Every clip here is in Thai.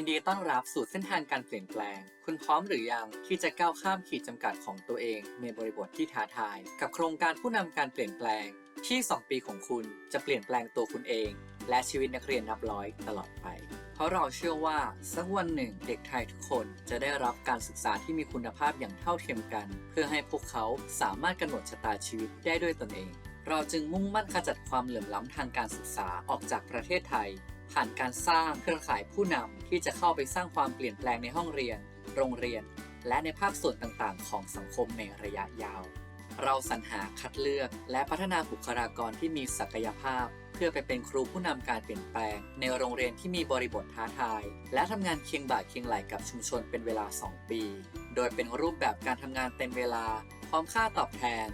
ยินดีต้อนรับสู่เส้นทางการเปลี่ยนแปลง คุณพร้อมหรือยังที่จะก้าวข้ามขีดจำกัดของตัวเองในบริบทที่ท้าทาย กับโครงการผู้นำการเปลี่ยนแปลง ที่ 2 ปีของคุณจะเปลี่ยนแปลงตัวคุณเอง และชีวิตนักเรียนนับร้อยตลอดไป เพราะเราเชื่อว่าสักวันหนึ่งเด็กไทยทุกคนจะได้รับการศึกษาที่มีคุณภาพอย่างเท่าเทียมกัน เพื่อให้พวกเขาสามารถกำหนดชะตาชีวิตได้ด้วยตนเอง เราจึงมุ่งมั่นขจัดความเหลื่อมล้ำทางการศึกษาออกจากประเทศไทย ผ่านการสร้างเครือข่ายผู้นำที่จะเข้าไปสร้างความเปลี่ยนแปลงในห้องเรียน โรงเรียน และในภาคส่วนต่างๆ ของสังคมในระยะยาว เราสรรหาคัดเลือกและพัฒนาบุคลากรที่มีศักยภาพ เพื่อไปเป็นครูผู้นำการเปลี่ยนแปลง ในโรงเรียนที่มีบริบทท้าทาย และทำงานเคียงบ่าเคียงไหลกับชุมชนเป็นเวลา 2 ปี โดยเป็นรูปแบบการทำงานเต็มเวลา พร้อมค่าตอบแทน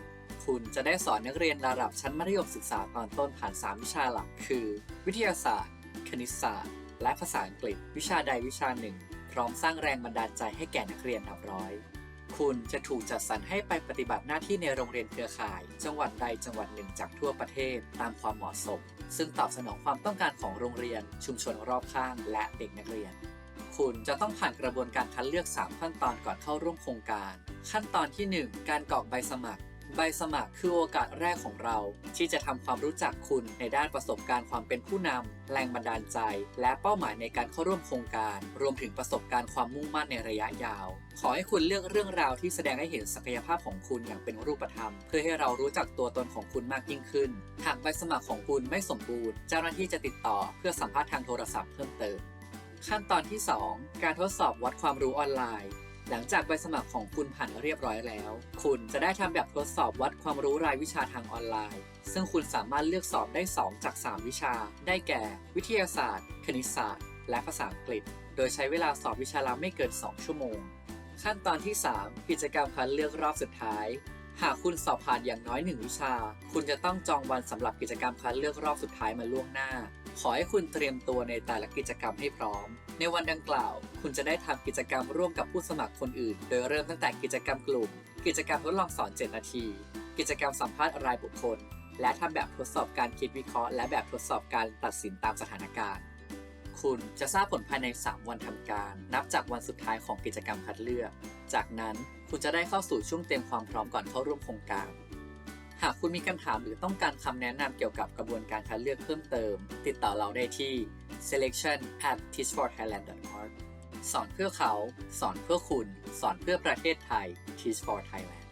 คุณจะได้สอนนักเรียนระดับชั้นมัธยมศึกษาตอนต้นผ่าน 3 วิชาหลัก คือ วิทยาศาสตร์ คณิตศาสตร์ และภาษาอังกฤษ วิชาใดวิชาหนึ่ง พร้อมสร้างแรงบันดาลใจให้แก่นักเรียนนับร้อย คุณจะถูกจัดสรรให้ไปปฏิบัติหน้าที่ในโรงเรียนเครือข่าย จังหวัดใดจังหวัดหนึ่งจากทั่วประเทศตามความเหมาะสม ซึ่งตอบสนองความต้องการของโรงเรียน ชุมชนรอบข้างและเด็กนักเรียน คุณจะต้องผ่านกระบวนการคัดเลือก 3 ขั้นตอนก่อนเข้าร่วมโครงการ ขั้นตอนที่ 1 การกรอกใบสมัคร ใบสมัครคือโอกาสแรกของเรา ที่จะทำความรู้จักคุณในด้านประสบการณ์ความเป็นผู้นำแรงบันดาลใจ และเป้าหมายในการเข้าร่วมโครงการ รวมถึงประสบการณ์ความมุ่งมั่นในระยะยาว ขอให้คุณเลือกเรื่องราวที่แสดงให้เห็นศักยภาพของคุณอย่างเป็นรูปธรรม เพื่อให้เรารู้จักตัวตนของคุณมากยิ่งขึ้น หากใบสมัครของคุณไม่สมบูรณ์ เจ้าหน้าที่จะติดต่อเพื่อสัมภาษณ์ทางโทรศัพท์เพิ่มเติมขั้นตอนที่ 2 การทดสอบวัดความรู้ออนไลน์ หลังจากใบสมัครของคุณผ่านเรียบร้อยแล้ว คุณจะได้ทำแบบทดสอบวัดความรู้รายวิชาทางออนไลน์ ซึ่งคุณสามารถเลือกสอบได้ 2 จาก 3 วิชา ได้แก่ วิทยาศาสตร์ คณิตศาสตร์ และภาษาอังกฤษ โดยใช้เวลาสอบวิชาละไม่เกิน 2 ชั่วโมง ขั้นตอนที่ 3 กิจกรรมคัดเลือกรอบสุดท้าย หากคุณสอบผ่านอย่างน้อย1วิชา คุณจะต้องจองวันสำหรับกิจกรรมคัดเลือกรอบสุดท้ายมาล่วงหน้า ขอให้คุณเตรียมตัวในแต่ละกิจกรรมให้พร้อม ในวันดังกล่าว คุณจะได้ทำกิจกรรมร่วมกับผู้สมัครคนอื่น โดยเริ่มตั้งแต่กิจกรรมกลุ่ม กิจกรรมทดลองสอน 7 นาที กิจกรรมสัมภาษณ์รายบุคคล และทำแบบทดสอบการคิดวิเคราะห์ และแบบทดสอบการตัดสินตามสถานการณ์ คุณจะทราบผลภายใน 3 วันทำการ นับจากวันสุดท้ายของกิจกรรมคัดเลือก จากนั้นคุณจะได้เข้าสู่ช่วงเตรียมความพร้อมก่อนเข้าร่วมโครงการ หากคุณมีคำถามหรือต้องการคำแนะนำเกี่ยวกับกระบวนการคัดเลือกเพิ่มเติม ติดต่อเราได้ที่ selection at teachforthailand.org สอนเพื่อเขา สอนเพื่อคุณ สอนเพื่อประเทศไทย Teach for Thailand